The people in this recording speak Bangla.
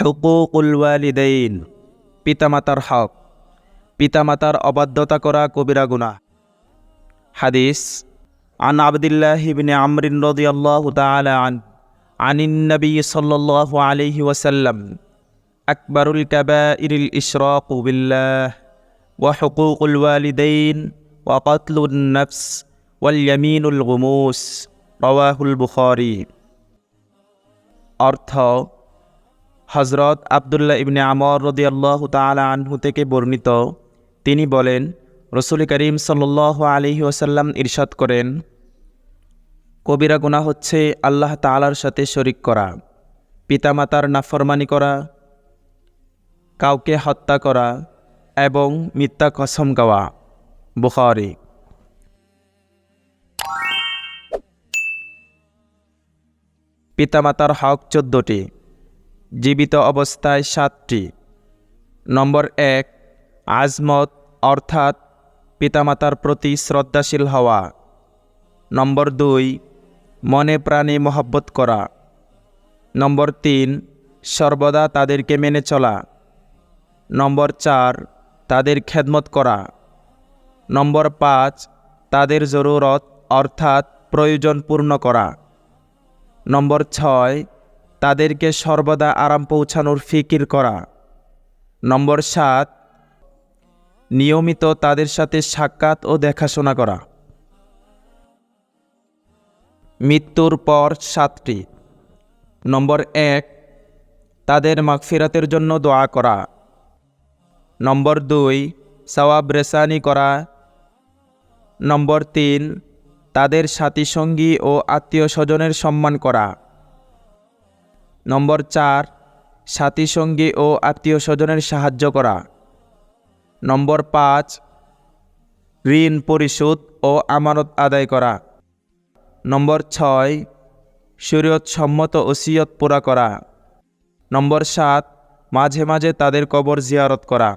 হকুকুল ওয়ালিদাইন পিতামাতার হক, পিতামাতার অবাধ্যতা করা কবিরা গুনাহ। হাদিস, আন আবদুল্লাহ ইবনে আমরিন রদিয়াল্লাহু তাআলা আন, আনিন নবী সাল্লাল্লাহু আলাইহি ওয়াসাল্লাম, আকবারুল কাবাইরিল ইশরাকু বিল্লাহ ওয়া হুকুকুল ওয়ালিদাইন ওয়া কাতলুন নাফস ওয়াল ইয়ামিনুল গুমুস, রওয়াহুল বুখারী। অর্থ হজরত আবদুল্লাহ ইবনে আমর রদিয়াল্লাহ তালা আনহু থেকে বর্ণিত। তিনি বলেন, রসুল করিম সাল্লাহ আলহি ওসাল্লাম ইরশাদ করেন, কবিরা গুনাহ হচ্ছে আল্লাহ তালার সাথে শরিক করা, পিতামাতার নাফরমানি করা, কাউকে হত্যা করা এবং মিথ্যা কসম গাওয়া। বুখারি। পিতামাতার হক চোদ্দটি। জীবিত অবস্থায় সাতটি। নম্বর এক, আজমত, অর্থাৎ পিতামাতার প্রতি শ্রদ্ধাশীল হওয়া। নম্বর দুই, মনে প্রাণে মহব্বত করা। নম্বর তিন, সর্বদা তাদেরকে মেনে চলা। নম্বর চার, তাদের খেদমত করা। নম্বর পাঁচ, তাদের জরুরত, অর্থাৎ প্রয়োজন পূর্ণ করা। নম্বর ছয় তাদেরকে সর্বদা আরাম পৌঁছানোর ফিকির করা। নম্বর সাত, নিয়মিত তাদের সাথে সাক্ষাৎ ও দেখাশোনা করা। মৃত্যুর পর সাতটি। নম্বর এক, তাদের মাগফিরাতের জন্য দোয়া করা। নম্বর দুই, সওয়াব রেসানি করা। নম্বর তিন, তাদের সাথী সঙ্গী ও আত্মীয় স্বজনের সম্মান করা। নম্বর চার সাথী সঙ্গী ও আত্মীয় স্বজনের সাহায্য করা। নম্বর পাঁচ, ঋণ পরিশোধ ও আমানত আদায় করা। নম্বর ছয় শরীয়ত সম্মত ওসিয়ত পুরা করা। নম্বর সাত, মাঝে মাঝে তাদের কবর জিয়ারত করা।